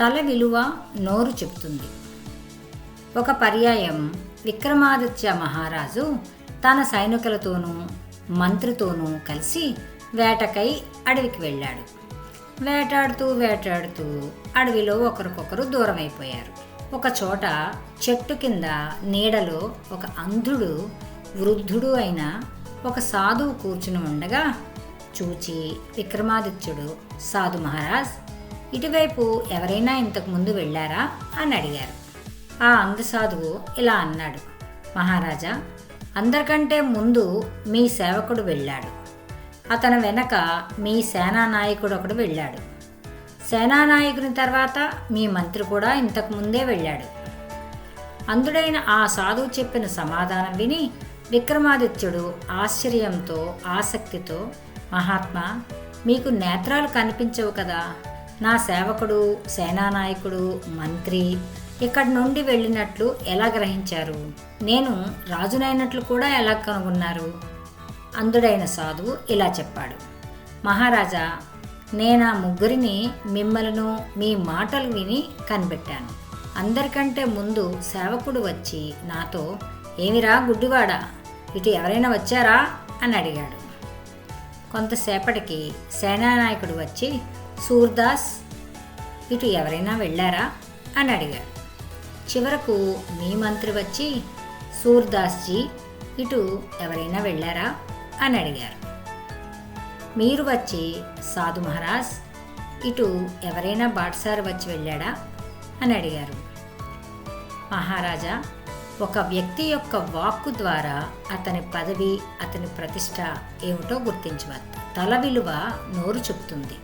తల విలువ నోరు చెప్తుంది ఒక పర్యాయం విక్రమాదిత్య మహారాజు తన సైనికులతోనూ మంత్రితోనూ కలిసి వేటకై అడవికి వెళ్ళాడు. వేటాడుతూ వేటాడుతూ అడవిలో ఒకరికొకరు దూరమైపోయారు. ఒక చోట చెట్టు కింద నీడలో ఒక అంధుడు వృద్ధుడు అయిన ఒక సాధువు కూర్చుని ఉండగా చూచి విక్రమాదిత్యుడు సాధు మహారాజ్ ఇటువైపు ఎవరైనా ఇంతకు ముందు వెళ్ళారా అని అడిగారు. ఆ అందసాధువు ఇలా అన్నాడు. మహారాజా అందరికంటే ముందు మీ సేవకుడు వెళ్ళాడు. అతని వెనక మీ సేనానాయకుడు ఒకడు వెళ్ళాడు. సేనానాయకుని తర్వాత మీ మంత్రి కూడా ఇంతకు ముందే వెళ్ళాడు. అందుడైన ఆ సాధువు చెప్పిన సమాధానం విని విక్రమాదిత్యుడు ఆశ్చర్యంతో ఆసక్తితో మహాత్మా మీకు నేత్రాలు కనిపించవు కదా? నా సేవకుడు సేనానాయకుడు మంత్రి ఇక్కడి నుండి వెళ్ళినట్లు ఎలా గ్రహించారు? నేను రాజునైనట్లు కూడా ఎలా కనుగొన్నారు? అందుడైన సాధువు ఇలా చెప్పాడు. మహారాజా నేనా ముగ్గురిని మిమ్మలను మీ మాటలు విని కనిపెట్టాను. అందరికంటే ముందు సేవకుడు వచ్చి నాతో ఏమిరా గుడ్డివాడా ఇటు ఎవరైనా వచ్చారా? అని అడిగాడు. కొంతసేపటికి సేనానాయకుడు వచ్చి సూర్దాస్ ఇటు ఎవరైనా వెళ్ళారా? అని అడిగాడు చివరకు మీ మంత్రి వచ్చి సూర్దాస్జీ ఇటు ఎవరైనా వెళ్ళారా? అని అడిగారు. మీరు వచ్చి సాధు మహారాజ్ ఇటు ఎవరైనా బాటసారి వచ్చి వెళ్ళాడా? అని అడిగారు. మహారాజా ఒక వ్యక్తి యొక్క వాక్కు ద్వారా అతని పదవి అతని ప్రతిష్ట ఏమిటో గుర్తించవచ్చు తల విలువ నోరు చెప్తుంది.